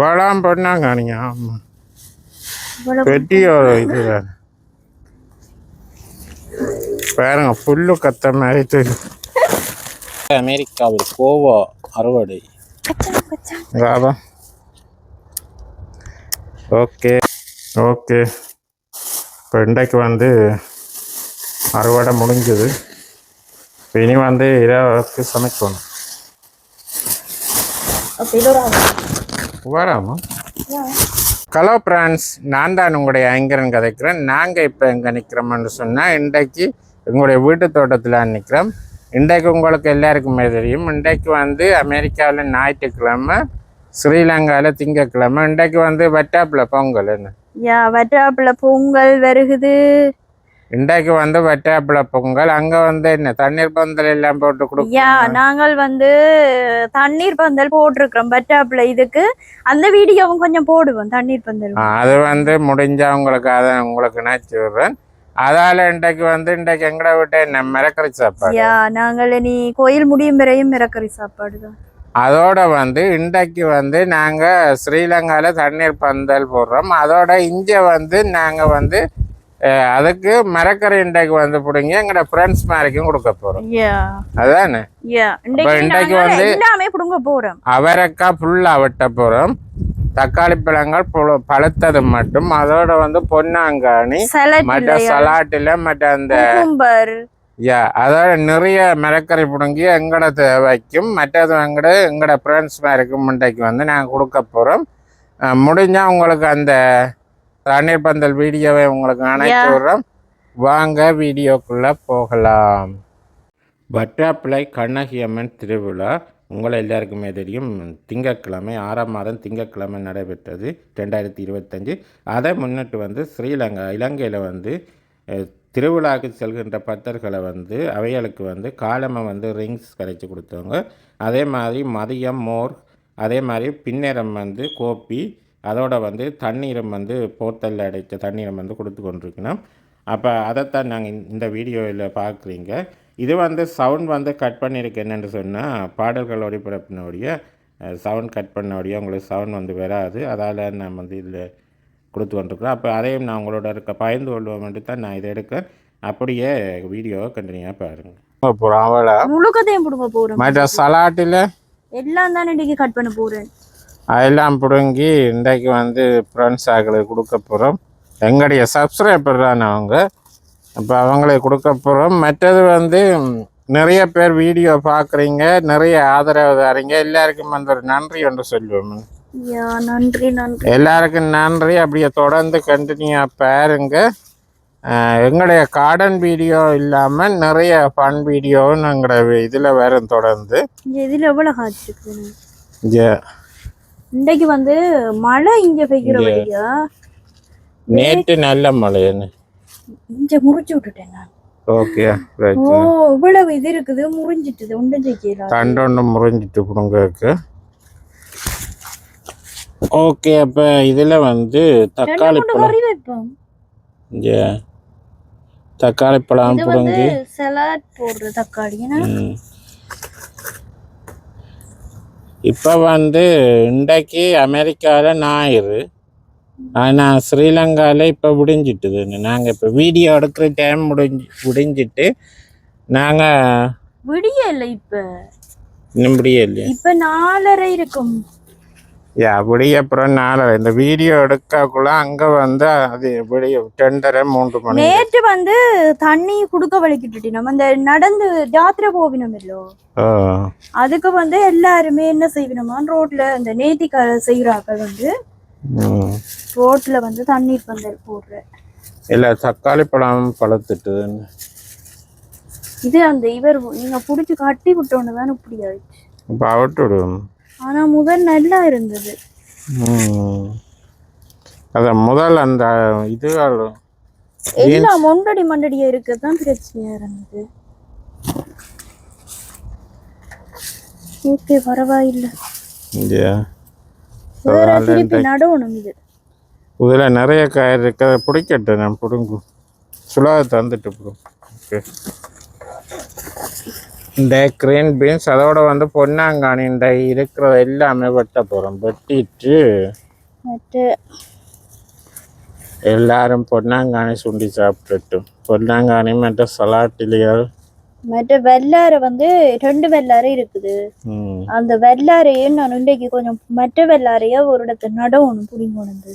வேளாண் பண்ணாங்க நீங்க. ஆமா. இவ்வளவு பெட்டியோட இது வேற. பாருங்க புல்லு கத்த மாதிரி தெரியும் அமெரிக்காவில் கோவா அறுவடை. அதான் ஓகே ஓகே. இப்போ இன்றைக்கு வந்து அறுவடை முடிஞ்சது. இப்ப இனி வந்து இரவுக்கு வராமா ஹலோ பிரான்ஸ் நான் தான் உங்களுடைய ஐங்கரன் கதைக்கிறேன். நாங்கள் இப்போ எங்கே நிற்கிறோம்னு சொன்னால் இன்றைக்கு எங்களுடைய வீட்டு தோட்டத்தில் நிற்கிறோம் இன்றைக்கு உங்களுக்கு எல்லாருக்குமே தெரியும். இன்றைக்கு வந்து அமெரிக்காவில் ஞாயிற்றுக்கிழமை ஸ்ரீலங்காவில் திங்கக்கிழமை. இன்றைக்கு வந்து வட்டாப்பில் பொங்கல் என்ன? யா வட்டாப்புல பொங்கல் வருகுது. இன்றைக்கு வந்து வட்டாப்பில் பொங்கல். அங்கே வந்து என்ன தண்ணீர் பந்தல் எல்லாம் போட்டு கொடுக்கும் நாங்கள் வந்து தண்ணீர் பந்தல் போட்டிருக்கிறோம் வட்டாப்புல இதுக்கு. அந்த வீடியோவும் கொஞ்சம் போடுவோம் தண்ணீர் பந்தல் அது வந்து முடிஞ்சா உங்களுக்கு அதை உங்களுக்கு நினச்சி விடுறேன் அதால் இன்றைக்கு வந்து இன்றைக்கு எங்கட விட்டு என்ன மிரக்கறி சாப்பாடு? யா நாங்கள் நீ கோயில் முடியும் வரையும் மிரக்கறி சாப்பாடு தான். அதோட வந்து இன்றைக்கு வந்து நாங்கள் ஸ்ரீலங்காவில் தண்ணீர் பந்தல் போடுறோம். அதோட இங்கே வந்து நாங்கள் வந்து அதுக்கு மரக்கரை இன்றைக்கு வந்து பிடிங்க எங்களோட ஃப்ரெண்ட்ஸ் மாதிரிக்கும் கொடுக்க போகிறோம் யா அதானே? இன்றைக்கு வந்து- போறோம். அவரைக்காய் ஃபுல்லாக வெட்ட போகிறோம் தக்காளி பழங்கள் புழு- பழுத்தது மட்டும். அதோட வந்து பொன்னாங்கானி சலட் மற்ற சலாட்டில் மற்ற அந்த யா அதோட நிறைய மரக்கறி பிடுங்கி எங்கட தேவைக்கும் மற்றது எங்கட எங்கட ஃப்ரெண்ட்ஸ் மாதிரிக்கும் முண்டைக்கு வந்து நாங்கள் கொடுக்க போகிறோம் முடிஞ்சால் உங்களுக்கு அந்த தண்ணீர் பந்தல் வீடியோவை உங்களுக்கு அனுப்பி விடுறோம். வாங்க வீடியோக்குள்ளே போகலாம். வட்டாப்பிளை கண்ணகி அம்மன் திருவிழா. உங்களை எல்லாருக்குமே தெரியும். திங்கட்கிழமை ஆறாம் மாதம் திங்கட்கிழமை நடைபெற்றது ரெண்டாயிரத்தி இருபத்தஞ்சு. அதை முன்னிட்டு வந்து ஸ்ரீலங்கா இலங்கையில் வந்து திருவிழாவுக்கு செல்கின்ற பக்தர்களை வந்து அவைகளுக்கு வந்து காலமை வந்து ரிங்ஸ் கரைச்சி கொடுத்தவங்க. அதே மாதிரி மதியம் மோர் அதே மாதிரி பின்னேரம் வந்து கோப்பி அதோட வந்து தண்ணீரம் வந்து போத்தலில் அடைத்த தண்ணீரம் வந்து கொடுத்து கொண்டிருக்கணும். அப்போ அதைத்தான் நாங்கள் இந்த வீடியோவில் பார்க்குறீங்க இது வந்து சவுண்ட் வந்து கட் பண்ணியிருக்கு என்னென்னு சொன்னால் பாடல்கள் ஒளிபரப்பினோடைய சவுண்ட் கட் பண்ணோடைய உங்களுக்கு சவுண்ட் வந்து வராது. அதால் நான் வந்து இதில் கொடுத்து கொண்டிருக்கிறோம் அப்போ அதையும் நான் உங்களோட இருக்க பயந்து கொள்வோம்ட்டு தான் நான் இதை எடுக்கிறேன் அப்படியே வீடியோவை கண்டினியூவாக பாருங்கள் போகிறோம் அவளை. முழுக்கத்தையும் புடுங்க போறோம். மற்ற சலாட்டில்? எல்லாம் தான் இன்னைக்கு கட் பண்ண போறேன். அதெல்லாம் பிடுங்கி இன்றைக்கு வந்து ஃப்ரெண்ட்ஸ் ஆக்களுக்கு கொடுக்க போகிறோம் எங்களுடைய சப்ஸ்கிரைபர் தான் அவங்க. இப்போ அவங்களுக்கு கொடுக்க போகிறோம் மற்றது வந்து நிறைய பேர் வீடியோ பார்க்குறீங்க நிறைய ஆதரவு தரீங்க. எல்லாருக்கும் வந்து ஒரு நன்றி ஒன்று சொல்லுவோம். நன்றி நன்றி. எல்லாருக்கும் நன்றி. அப்படியே தொடர்ந்து கண்டினியூவாக பாருங்க. எங்களுடைய கார்டன் வீடியோ இல்லாமல் நிறைய ஃபன் வீடியோவும் எங்களோட இதில் வரும் தொடர்ந்து. இதுல எவ்வளவு காய்ச்சிருக்கு? இங்கே இன்னைக்கு வந்து மழை இங்க பெய்கிற வழியா? நேற்று நல்ல மழைன்னு. இங்க முறிச்சு விட்டுட்டேன் நான். ஓகே ஓ இவ்வளவு இது இருக்குது முறிஞ்சிட்டுது ஒன்றும் செய்யலாம் தண்டொன்று முறிஞ்சிட்டு பிடுங்கக்கு ஓகே அப்போ இதில் வந்து தக்காளி பழம். தக்காளி பழம் பிடுங்கி. சலாட் போடுற தக்காளி. இப்போ வந்து இன்றைக்கு அமெரிக்காவில் ஞாயிறு. ஆனால் ஸ்ரீலங்காவில் இப்போ முடிஞ்சிட்டுது. நாங்கள் இப்போ வீடியோ எடுக்கிற டைம் முடிஞ்சு முடிஞ்சிட்டு நாங்கள் விடிய இல்லை இப்ப. இன்னும் முடியலையே. இப்ப நாலரை இருக்கும். விடிய அப்புறம் நாளை இந்த வீடியோ எடுக்கக்குள்ள அங்கே வந்து அது விடிய ரெண்டரை மூன்று மணி. நேற்று வந்து தண்ணி குடுக்க வலிக்கிட்டு நம்ம இந்த நடந்து ஜாத்திரை போவினோம் இல்லோ? அதுக்கு வந்து எல்லாருமே என்ன செய்வினோமா? ரோட்ல இந்த நேத்திக்கார செய்கிறாக்கள் வந்து. ரோட்ல வந்து தண்ணீர் பந்தல் போடுற. இல்லை தக்காளி பழம் பழுத்துட்டுதுன்னு இது அந்த இவர் நீங்க புடிச்சு கட்டி விட்டோன்னு தான் இப்படி ஆயிடுச்சு. இப்போ அவிட்டு விடுவோம். ஆனா முதல் நல்லா இருந்தது. ம். அதான் முதல் அந்த இதுகள் எல்லாம் மொண்டடி மண்டடியா இருக்கதான் பிரச்சனையா இருந்தது. ஓகே பரவாயில்ல. நடவணும் இது. இதில் நிறைய காய் இருக்கு அதை பிடிக்கட்டும் நான் பிடுங்கும் சுலாக தந்துட்டு பிடும் ஓகே. இந்த கிரீன் பீன்ஸ் அதோட வந்து பொன்னாங்கானி இந்த இருக்கிறது எல்லாமே வெட்ட போகிறோம் வெட்டிட்டு மற்ற எல்லாரும் பொன்னாங்கானி சுண்டி சாப்பிட்டுட்டும் பொன்னாங்கானி மற்ற சலாட்டிலியல் மற்ற வெள்ளாரை வந்து ரெண்டு வெள்ளாரை இருக்குது. அந்த வெள்ளாரையும் நான் இன்றைக்கு கொஞ்சம் மற்ற வெள்ளாரைய ஒரு இடத்துல நடவணும் புடிங்க கொண்டு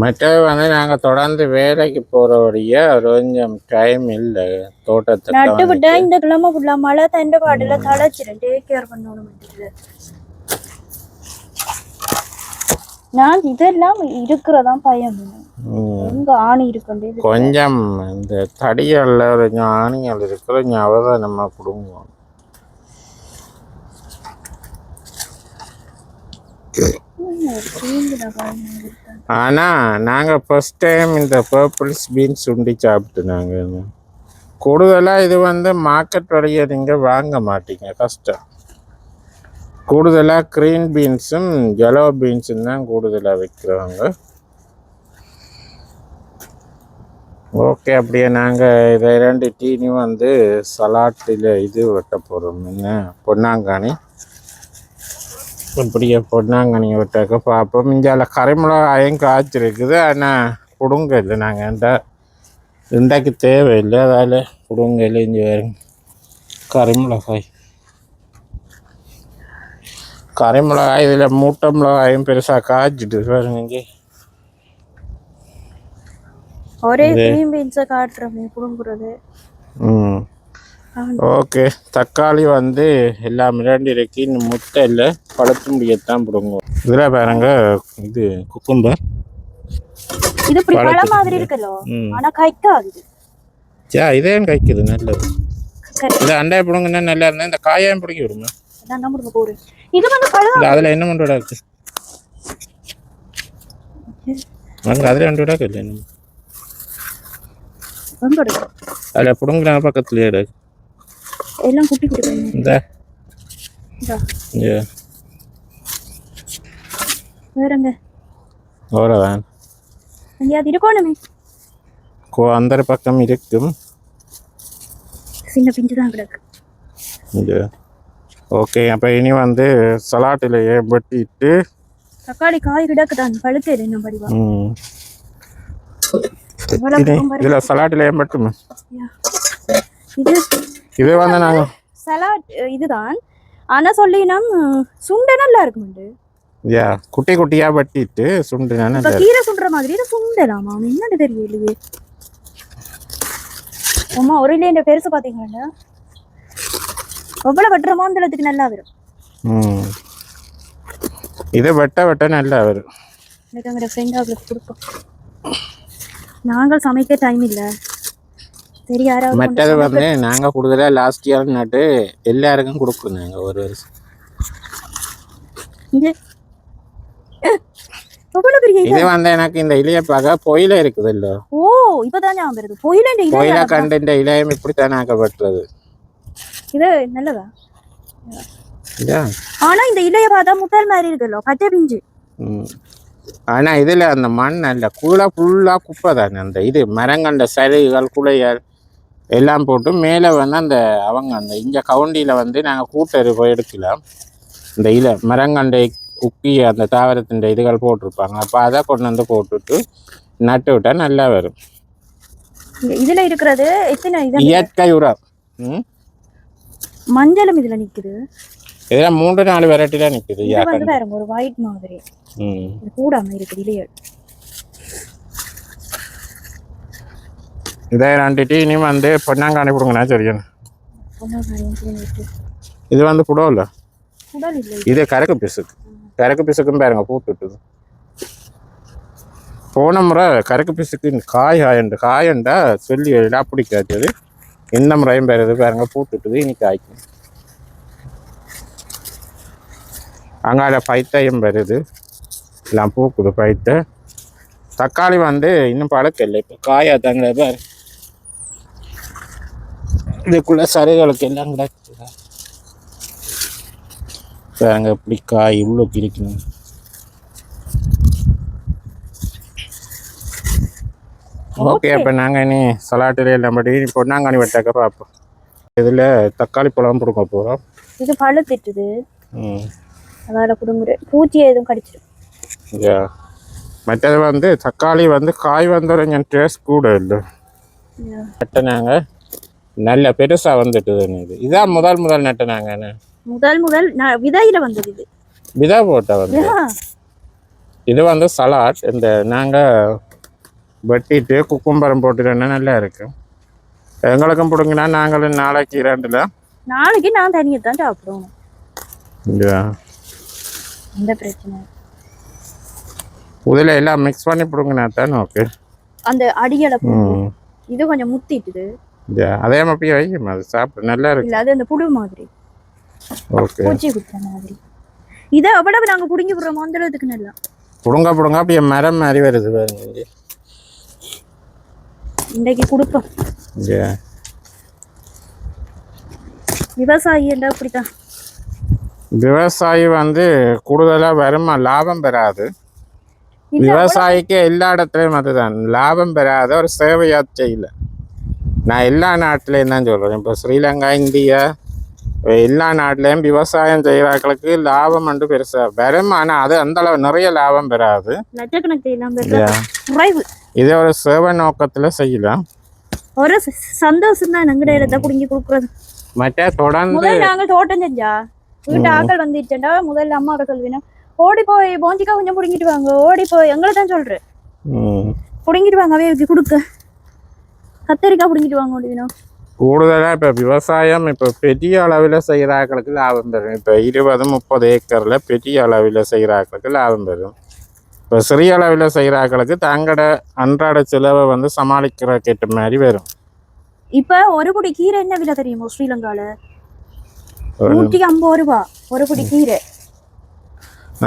மற்றது வந்து நாங்கள் தொடர்ந்து வேலைக்கு போகிறபடியே கொஞ்சம் டைம் இல்லை. தோட்டத்துக்கு நட்டு. விட்டா இந்த கிழமை ஃபுல்லா மழை தண்ட பாட்டுல தழைச்சிடும் டேக் கேர் பண்ணணும் நான் இதெல்லாம் இருக்கிறதா பயம். எங்க ஆணி இருக்கண்டே கொஞ்சம் இந்த தடிகளில் கொஞ்சம் ஆணிகள் இருக்கிற கொஞ்சம் அவதானமாக கொடுங்க. ஆனால் நாங்கள் ஃபஸ்ட் டைம் இந்த பர்பிள்ஸ் பீன்ஸ் உண்டி சாப்பிட்டு நாங்கள் கூடுதலாக இது வந்து மார்க்கெட் வழியை நீங்கள் வாங்க மாட்டீங்க கஷ்டம். கூடுதலாக க்ரீன் பீன்ஸும் ஜெலோ பீன்ஸும் தான் கூடுதலாக விற்கிறவங்க ஓகே அப்படியே நாங்கள் இதை ரெண்டு டீனியும் வந்து சலாட்டில் இது வெட்ட போகிறோம் என்ன? பொன்னாங்கானி இப்படியே பொன்னாங்கண்ணி விட்டாக்க பார்ப்போம் இந்தியாவில் கரைமிளகாயும் காய்ச்சிருக்குது. ஆனால் கொடுங்க இல்லை நாங்கள் இந்த இன்றைக்கு தேவையில்லை. அதால் கொடுங்க இல்லை இங்கே வருங்க கரைமிளகாய் கரைமிளகாய் இதில் மூட்டை மிளகாயும் பெருசாக காய்ச்சிட்டு பாருங்க இங்கே. ஒரே கிரீன் பீன்ஸை காட்டுறோமே புடுங்குறது. ம். ஓகே. தக்காளி வந்து எல்லாம் மிராண்டி இறக்கி இன்னும் முட்டை இல்லை. பழுத்து முடியத்தான் பிடுங்குவோம் இதில் பாருங்க இது குக்கும்பர் இது இப்படி பழம் மாதிரி இருக்குல்லோ ஆனா கைக்காது சே இதே கைக்குது நல்லது. சரி இந்த அண்டையை பிடுங்கன்னா நல்லா இருந்தால் இந்த காயாயம் பிடிக்க விடுங்க. இது வந்து பழம் அதில் என்ன பண்ணுறா இருக்கு அங்கே அதில் ரெண்டு விடா இல்லை எடுக்கு. அதில் பிடுங்குற பக்கத்துலேயே இருக்கு எல்லாம் குட்டி குட்டி இந்த? இதா. அவ்வளோதான் எங்கேயாவது இருக்கணுமே. கோ அந்த பக்கம் இருக்கும். சின்ன பிஞ்சு தான் கிடக்கு. இங்கே. ஓகே அப்போ இனி வந்து சலாட்டிலேயே வெட்டிட்டு. தக்காளி காய் கிடக்குதான் பழுத்தேது என்ன படிவா. இது. இதில் சலாட்டிலேயே மட்டுமே இது இது வந்து நாங்கள் சலாட் இதுதான். ஆனா சொல்லினம் சுண்டை நல்லா இருக்குமுண்டு. யா குட்டி குட்டியாக வெட்டிட்டு சுண்டு நான் கீரை சுண்டுற மாதிரி இது சுண்டலாமா என்னன்னு தெரியலையே. அம்மா ஒரு இல்லை இந்த பெருசு பாத்தீங்கன்னா எவ்வளவு வெட்டுற மாந்தளத்துக்கு நல்லா வரும். இது வெட்ட வெட்ட நல்லா வரும். எனக்கு கொடுப்போம். நாங்கள் சமைக்க டைம் இல்ல. கூடுதலாக லாஸ்ட் இயர் நட்டு எல்லாருக்கும் கொடுக்கணும் நாங்கள் ஒரு வருஷம். இங்க. எவ்வளவு பெரிய இது? வந்து எனக்கு இந்த இலையை பார்க்க பொயில இருக்குது இல்லை. ஓ இப்பதான் ஞாபகம் வருது. பொயில இந்த பொயில இலையா கண்டு இந்த இலையம் இப்படித்தான் நாங்கள் வெட்டுறது இது நல்லதா? ஆனா இந்த இலைய பார்த்தா முட்டாள் மாதிரி இருக்குல்ல பச்சை பிஞ்சு. ம். ஆனால் இதில் அந்த மண் அல்ல கூழ ஃபுல்லாக குப்பை தானே அந்த இது மரங்கண்ட சரிகள் குலைகள் எல்லாம் போட்டு மேலே வந்து அந்த அவங்க அந்த இங்கே கவுண்டியில் வந்து நாங்கள் கூட்டரு போய் எடுக்கலாம் இந்த இலை மரங்கண்டை உக்கி அந்த தாவரத்தின் இதுகள் போட்டிருப்பாங்க. அப்போ அதை கொண்டு வந்து போட்டுட்டு நட்டு விட்டால் நல்லா வரும். இதுல இருக்கிறது எத்தனை இயற்கை உரம். ம்? மஞ்சளும் இதுல நிக்குது. இதில் மூன்று நாலு வெரைட்டி தான் நிற்குது ஒரு ஒயிட் மாதிரி. ம். இது கூடாம இருக்குது இலையல் இதை ஆண்டிட்டு டீ இனி வந்து பொன்னாங்காணி கொடுங்கண்ணா சரியா இது வந்து புடவில் இல்லை இது கரக்கு பிசுக்கு. கரக்கு பிசுக்கும் பாருங்க பூத்துட்டுது போன முறை கரக்கு பிசுக்கு காய் ஆயண்டு காயண்டா சொல்லி எழுதா பிடிக்காது இந்த முறையும் பெறுது பாருங்க பூட்டுட்டுது இனி காய்க்கும். அங்கால பைத்தையும் வருது எல்லாம் பூக்குது பைத்தை. தக்காளி வந்து இன்னும் பழக்கம் இல்லை இப்போ காயா தாங்க பாரு. இதுக்குள்ள சருகளுக்கு எல்லாம் கிடக்குது பாருங்க இப்படி காய் உள்ளுக்கு இருக்கணும் ஓகே அப்போ நாங்கள் இனி சலாட்டில் எல்லாம் படி பொன்னாங்கண்ணி வெட்டாக்க பார்ப்போம். இதில் தக்காளி பழம் கொடுக்க போகிறோம் இது பழுத்திட்டுது ம். அதோட குடுங்குற பூச்சி எதுவும் கடிச்சிடும் யா. மற்றது வந்து தக்காளி வந்து காய் வந்த கொஞ்சம் டேஸ்ட் கூட இல்லை. நட்டினாங்க நல்ல பெருசாக வந்துட்டுது இது. இதான் முதல் முதல் நட்டினாங்க முதல் முதல் விதையில வந்தது இது. விதா போட்ட வந்து. இது வந்து சலாட் இந்த நாங்கள் வெட்டிட்டு குக்கும்பரம் போட்டுட்டோன்னா நல்லா இருக்கும் எங்களுக்கும் பிடுங்கினா நாங்களும் நாளைக்கு ரெண்டில் நாளைக்கு நான் தனியை தான் சாப்பிடுவோம். எந்த பிரச்சனை இதில் எல்லாம் மிக்ஸ் பண்ணி பிடுங்கினா தான் ஓகே அந்த அடியலை இது கொஞ்சம் முத்திட்டுது. அதே மாதிரி வைக்கும் அது சாப்பிட நல்லா இருக்கு. இல்ல அது அந்த புழு மாதிரி. ஓகே. பூச்சி குத்துற மாதிரி. இதை எவ்வளவு நாங்க புடுங்கி விடுறோமோ அந்த அளவுக்கு நல்லா. பிடுங்க பிடுங்க அப்படியே மரம் மாதிரி வருது பாருங்க இங்கே. இன்றைக்கு கொடுப்போம். விவசாயி என்றா அப்படித்தான். விவசாயி வந்து கூடுதலாக வருமா? லாபம் பெறாது. விவசாயிக்கு எல்லா இடத்துலையும் அதுதான். லாபம் பெறாத ஒரு சேவையா செய்யல நான் எல்லா நாட்டிலையும் தான் சொல்கிறேன் இப்போ ஸ்ரீலங்கா இந்தியா எல்லா நாட்டிலையும் விவசாயம் செய்கிறாக்களுக்கு லாபம் வந்து பெருசாக வரும் ஆனால் அது அந்த அளவு நிறைய லாபம் பெறாது. இதே ஒரு சேவை நோக்கத்தில் செய்யலாம். ஒரு சந்தோஷம் தான் எங்கட இடத்த புடுங்கி கொடுக்குறது. மற்ற தொடர்ந்து முதல்ல நாங்க தோட்டம் செஞ்சா வீட்டு ஆக்கள் வந்துருச்சேன்டா முதல்ல அம்மாவை சொல்லுவேன் ஓடி போய் போஞ்சிக்கா கொஞ்சம் புடுங்கிட்டு வாங்க ஓடி போய் எங்களை தான் சொல்றேன். ம், புடுங்கிட்டு வாங்க அவைக்கு கொடுக்க. கத்தரிக்காய் புடுங்கிட்டு வாங்க முடியும் கூடுதலாக இப்போ விவசாயம் இப்போ பெரிய அளவில் செய்கிறாக்களுக்கு லாபம் பெறும் இப்போ இருபது முப்பது ஏக்கரில் பெரிய அளவில் செய்கிறாக்களுக்கு லாபம் பெறும் இப்போ சிறிய அளவில் செய்கிறாக்களுக்கு தங்களோட அன்றாட செலவை வந்து சமாளிக்கிற கேட்ட மாதிரி வரும். இப்ப ஒரு குடி கீரை என்ன விலை தெரியுமோ ஸ்ரீலங்கால? நூற்றி ஐம்பது ரூபா ஒரு குடி கீரை.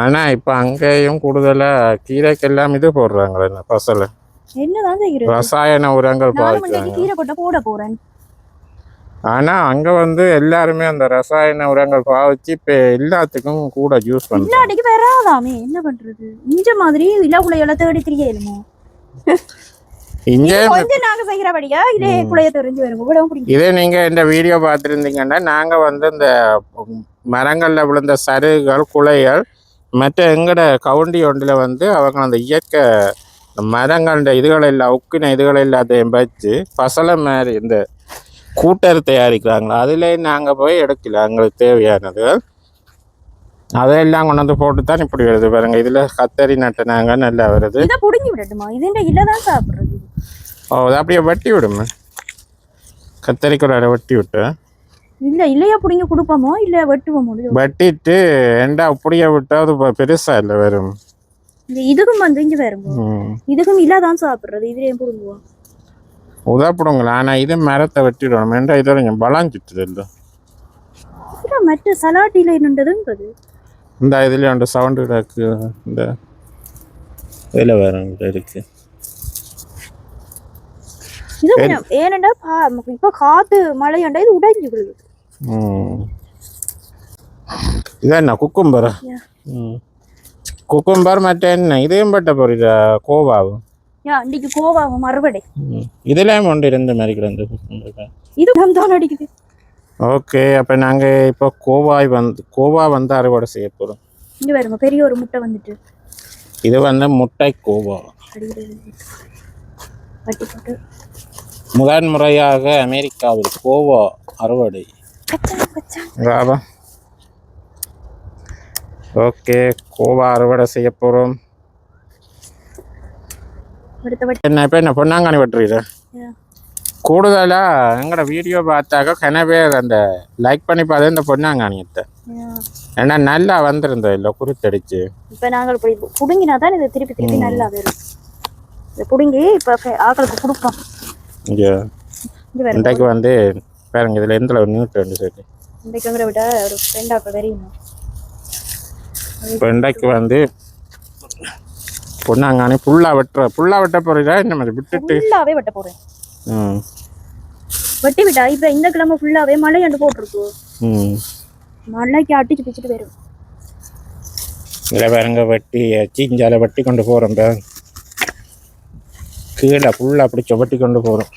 ஆனால் இப்போ அங்கேயும் கூடுதலாக கீரைக்கெல்லாம் இது போடுறாங்களே என்ன பசலை? என்னதான் செய்கிறது ரசாயன உரங்கள் கீரை கொட்ட போட போறேன். ஆனால் அங்கே வந்து எல்லாருமே அந்த ரசாயன உரங்கள் பாவிச்சு இப்போ எல்லாத்துக்கும் கூட யூஸ் பண்ணுறாங்க இல்லாட்டிக்கு வராதாமே என்ன பண்றது? இந்த மாதிரி இலகுலையோட தேடி தெரியலுமோ நாங்க இதே நீங்கள் இந்த வீடியோ பார்த்துருந்தீங்கன்னா நாங்கள் வந்து இந்த மரங்களில் விழுந்த சருகுகள் குலைகள் மற்ற எங்கட கவுண்டி ஒன்றில் வந்து அவங்க அந்த இயற்கை இந்த மரங்கள இதுகள் எல்லாம் உக்கின இதுகள் எல்லாத்தையும் வச்சு பசலை மாதிரி இந்த கூட்டர் தயாரிக்கிறாங்களா? அதில் நாங்கள் போய் எடுக்கல எங்களுக்கு தேவையானது. அதையெல்லாம் கொண்டு வந்து போட்டு தான் இப்படி வருது பாருங்க. இதில் கத்தரி நட்டினாங்க நல்லா வருது. இதை புடுங்கி விடட்டுமா? இதுன்ற இல்லதான் சாப்பிடுறது. ஓ அதை அப்படியே வெட்டி விடுமே. கத்தரிக்கொலை வெட்டி விட்டு. இல்ல இல்லையா புடிங்கி கொடுப்போமோ இல்ல வெட்டுவோமோ? இது. வெட்டிட்டு ஏண்டா அப்படியே விட்டா அது பெ- பெருசா இல்லை வரும் இந்த இதுக்கும் வந்து இங்க ம். இதுக்கும் இல்லாதான் சாப்பிடுறது. இதுலயும் புடுங்குவோம் உதப்பிடுங்களா ஆனால் இது மரத்தை வெட்டிடணும். ஏண்டா இது கொஞ்சம் பலாஞ்சிட்டுது இல்லை இல்ல மற்ற சலாட்டில என்னன்றதுங்கிறது இந்த இதுலேயே உண்டு சவுண்டு இருக்கு. இந்த இதில் வேற இருக்கு. இது ஏனண்டா இப்ப காத்து மழையாண்டா இது உடைஞ்சு விழுது ம். இது என்ன குக்கும்பரா. ம். குக்கும்பர் மற்ற என்ன இதையும் பட்ட பொரியல கோவாவும் யா இன்னைக்கு கோவாவும் மறுபடி ம் இதுலேயும் உண்டு இருந்த மாதிரி கிடந்து இது தான் அடிக்குது ஓகே அப்போ நாங்கள் இப்போ கோவாய் வந்து கோவா வந்து அறுவடை செய்ய போகிறோம் இங்க வருங்க பெரிய ஒரு முட்டை வந்துட்டு இது வந்து முட்டை கோவா முதன் முறையாக அமெரிக்காவில் கோவா அறுவடை ராபா ஓகே கோவா அறுவடை செய்ய போகிறோம் என்ன இப்போ என்ன பொன்னாங்கண்ணி வெட்டுறீங்க. கூடுதலாக எங்களோட வீடியோ பார்த்தாக்க கனவே அந்த லைக் பண்ணி பார்த்து இந்த பொன்னாங்கண்ணியத்தை. Yeah. ஏன்னா நல்லா வந்திருந்தோம் இல்லை குருத்தடிச்சு. இப்ப நாங்கள் இப்படி புடுங்கினா தான் இது திருப்பி திருப்பி நல்லா வரும். இதை புடுங்கி இப்ப ஆக்களுக்கு கொடுப்போம். இங்கே இன்றைக்கு வந்து பாருங்க இதில் எந்த அளவு நியூட்ரு சொல்லி. இன்றைக்குங்கிற விட ஒரு ரெண்டாக்க வரையும் இப்போ இன்றைக்கு வந்து பொன்னாங்கானி புல்லா வெட்டுற புல்லா வெட்ட போறீங்களா? இந்த மாதிரி விட்டுட்டு? ஃபுல்லாவே வெட்ட போறேன். ம். வெட்டி விட்டா இப்ப இந்த கிழமை ஃபுல்லாவே மழையாண்டு போட்டிருக்கு. ம். மழைக்கு அடிச்சு பிச்சுட்டு வரும் இதில் பாருங்க வெட்டி சீஞ்சால வெட்டி கொண்டு போகிறோம் கீழே ஃபுல்லாக அப்படி சுவட்டி கொண்டு போகிறோம்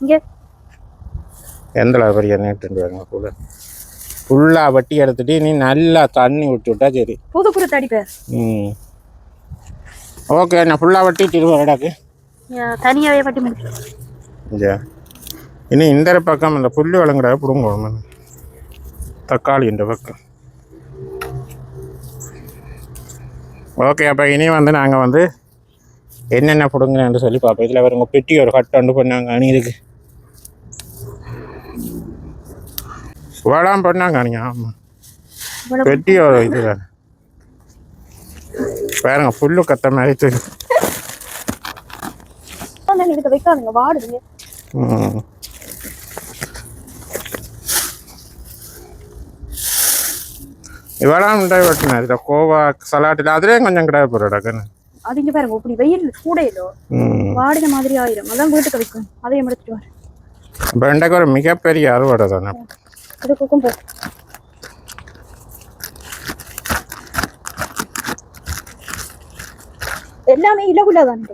இங்க. எந்த பெரிய நேட்டு வாங்க கூட ஃபுல்லாக வட்டி எடுத்துட்டு நீ நல்லா தண்ணி விட்டு விட்டா சரி. புது புது தடிப்பேர் ம். ஓகே நான் ஃபுல்லாக வட்டிட்டு இருவேடாக்கு தனியாவே பட்டி முடிச்சு. இங்கே. இனி இந்த பக்கம் இந்த புல்லு வளங்குற பிடுங்க தக்காளி இந்த பக்கம். ஓகே அப்போ இனி வந்து நாங்கள் வந்து என்னென்ன பிடுங்கன்னு சொல்லி பார்ப்போம் இதில் வருங்க பெட்டி ஒரு கட்டு ஒன்று பண்ணாங்க அணி இருக்கு வேளாண் பண்ணாங்க அணிங்க ஆமாம் பெட்டி ஒரு இது பாருங்க புல்லு கத்த மாதிரி தெரியும் வைக்காதுங்க வாடுதுங்க. இவெல்லாம் உண்டாய் வெட்டினேன் இதில் கோவா சலாட்டில் அதுலேயும் கொஞ்சம் கிடையாது போகிறடாக்கன்னு அது இங்க பாருங்க இப்படி வெயில் கூடையிலோ ம். வாடின மாதிரி ஆயிரும். அதான் வீட்டுக்கு வைக்கும் அதையும் எடுத்துட்டு வர வெண்டைக்கு ஒரு மிகப்பெரிய அறுவடை தானே. இதுக்கும் போ எல்லாமே இலகுல தான்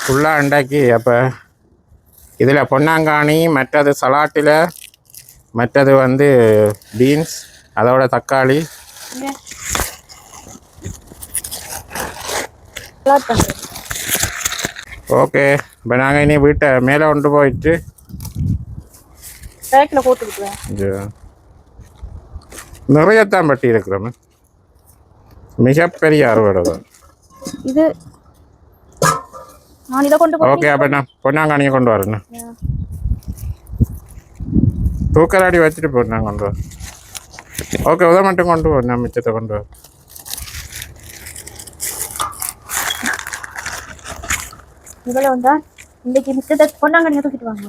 ஃபுல்லாக உண்டாக்கி அப்போ இதில் பொன்னாங்கானி மற்றது சலாட்டில் மற்றது வந்து பீன்ஸ் அதோட தக்காளி ஓகே இப்போ நாங்கள் இனி வீட்டை மேலே கொண்டு போயிட்டு பேக்கில் போட்டு விட்டுருவேன் இது நிறையத்தான் பட்டி இருக்கிறோம் மிகப்பெரிய அறுவடை தான். இது நான் இதை கொண்டு ஓகே அப்போ நான் பொன்னாங்கானியை கொண்டு வரேண்ணா தூக்கலாடி வச்சுட்டு போறேன் கொண்டு வரேன் ஓகே உதவ மட்டும் கொண்டு நான் மிச்சத்தை கொண்டு வரேன். இவ்வளவு வந்தா இன்னைக்கு மிச்சத்தை நீங்க தூக்கிட்டு வாங்க.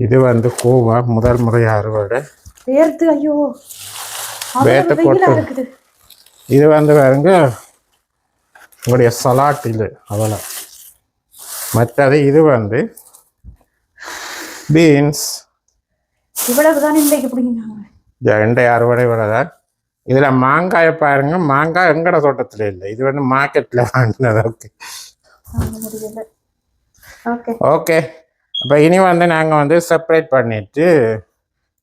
இது வந்து கோவா முதல் முறை அறுவடை. வேர்த்து ஐயோ. கொட்டும். இருக்குது. இது வந்து பாருங்க உங்களுடைய சலாட் இது அவ்வளோ மற்றது இது வந்து பீன்ஸ் இவ்வளவு தானே இன்றைக்கு பிடிங்கினாங்க. ரெண்டை அறுவடை விடதான் இதில் மாங்காயை பாருங்க மாங்காய் எங்கட தோட்டத்தில் இல்லை. இது வந்து மார்க்கெட்டில் வாங்கினது ஓகே ஓகே அப்போ இனி வந்து நாங்கள் வந்து செப்பரேட் பண்ணிட்டு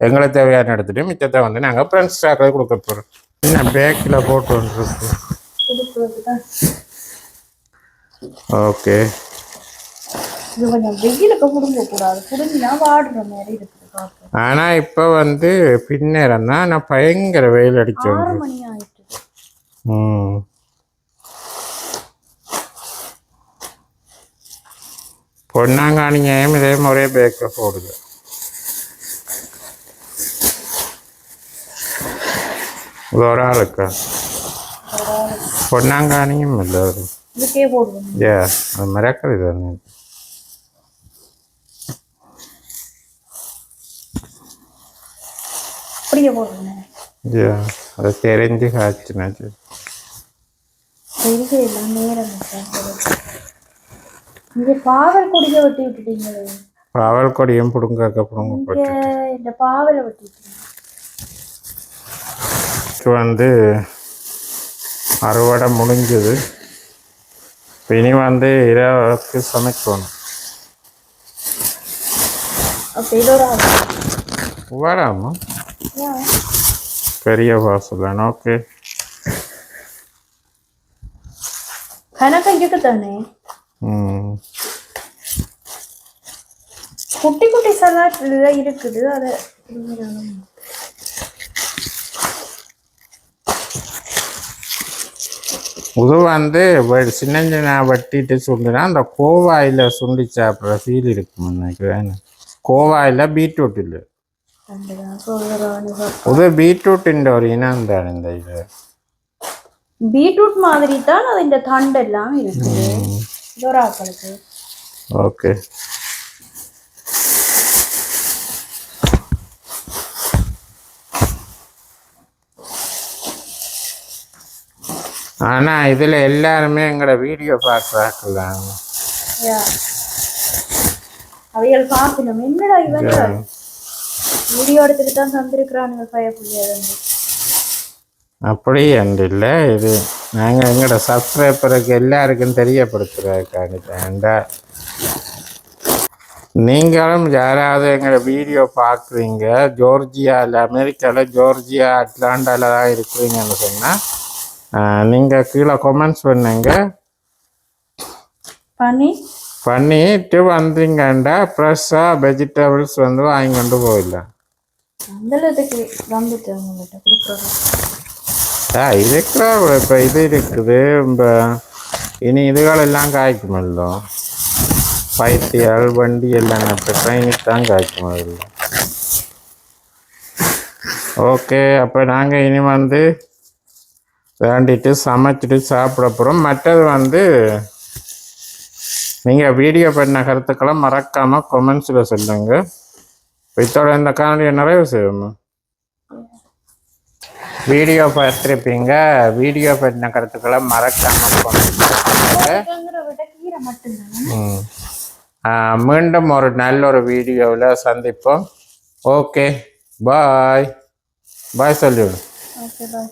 எங்களுக்கு தேவையான எடுத்துட்டு மிச்சத்தை வந்து நாங்கள் ஃப்ரெண்ட்ஸ் ஸ்டாக்கில் கொடுக்க போகிறோம் என்ன பேக்கில் போட்டு வந்துருக்கு? ஓகே ஆனால் இப்போ வந்து பின்னேரம் தான் நான் பயங்கர வெயில் அடிச்சோம் ம். பொன்னாங்கானியம் இதே ஒரே பேக்கில் போடுது இது ஒரு ஆளுக்கா பொன்னாங்கானியும் இல்லை அது இதுக்கே போடுவோம் ஏ அது மறக்கிறது தானே அப்படியே போடுவோம் ஏ அதை தெரிஞ்சு காய்ச்சினாச்சு பெரிய எல்லாம் நேரம் இங்க பாவல் கொடியை வெட்டி விட்டுட்டீங்களே. பாவல் கொடியும் பிடுங்க பிடுங்க இந்த பாவலை வெட்டி விட்டீங்க இப்போ வந்து அறுவடை முடிஞ்சது. இனி வந்து இரவுக்கு சமைக்கணும். வராமா? பெரிய வாசல் தானே ஓகே. கணக்கு தானே? குட்டி குட்டி சலாட் இருக்குது அதை இது வந்து சின்ன சின்ன வெட்டிட்டு சுண்டுனா அந்த கோவாயில் சுண்டி சாப்பிட்ற ஃபீல் இருக்கும் நினைக்கிறேன். கோவாயில் பீட்ரூட் இல்லை. இது பீட்ரூட்டிൻ്റെ ஒரு இனம் தான் இந்த இது. பீட்ரூட் மாதிரி தான் அது இந்த தண்டு எல்லாம் இருக்குது. ஆக்களுக்கு ஓகே. ஆனால் இதில் எல்லாருமே எங்களோட வீடியோ பார்க்குறாக்கலாம் அவைகள் பார்க்கணும். என்னடா இவன் வீடியோ எடுத்துட்டு தான் தந்திருக்கிறானுங்க பய புள்ளிய அப்படி அண்டு இல்லை இது நாங்கள் எங்களோட சப்ஸ்கிரைபருக்கு எல்லாருக்கும் தெரியப்படுத்துகிறதுக்காண்டி நீங்களும் யாராவது எங்களோட வீடியோ பார்க்குறீங்க ஜோர்ஜியாவில் அமெரிக்காவில் ஜோர்ஜியா அட்லாண்டாவில் தான் இருக்கிறீங்கன்னு சொன்னால் நீங்கள் கீழே கமெண்ட்ஸ் பண்ணுங்க. பண்ணி பண்ணிட்டு வந்தீங்கண்டா ஃப்ரெஷ்ஷாக வெஜிடபிள்ஸ் வந்து வாங்கி கொண்டு போயிடலாம். அந்த அளவுக்கு வந்துட்டு உங்கள்கிட்ட கொடுக்குறது ஆ இருக்கிற இப்போ இது இருக்குது. இந்த இனி இதுகளெல்லாம் காய்க்குமல்லோ பைத்தியால் வண்டி எல்லாம் நட்டு ட்ரெயினுக்கு தான் ஓகே அப்போ நாங்கள் இனி வந்து வேண்டிட்டு சமைச்சிட்டு சாப்பிட போகிறோம் மற்றது வந்து நீங்கள் வீடியோ பண்ண கருத்துக்களை மறக்காமல் கொமெண்ட்ஸில் சொல்லுங்கள் இதோட இந்த காணொலியை நிறைவு செய்யணும் வீடியோ பார்த்துருப்பீங்க. வீடியோ பண்ண கருத்துக்களை மறக்காமல் பண்ணுங்க. மீண்டும் ஒரு நல்ல ஒரு வீடியோவில் சந்திப்போம். ஓகே. பாய். பாய் சொல்லிவிடும் ஓகே பாய்.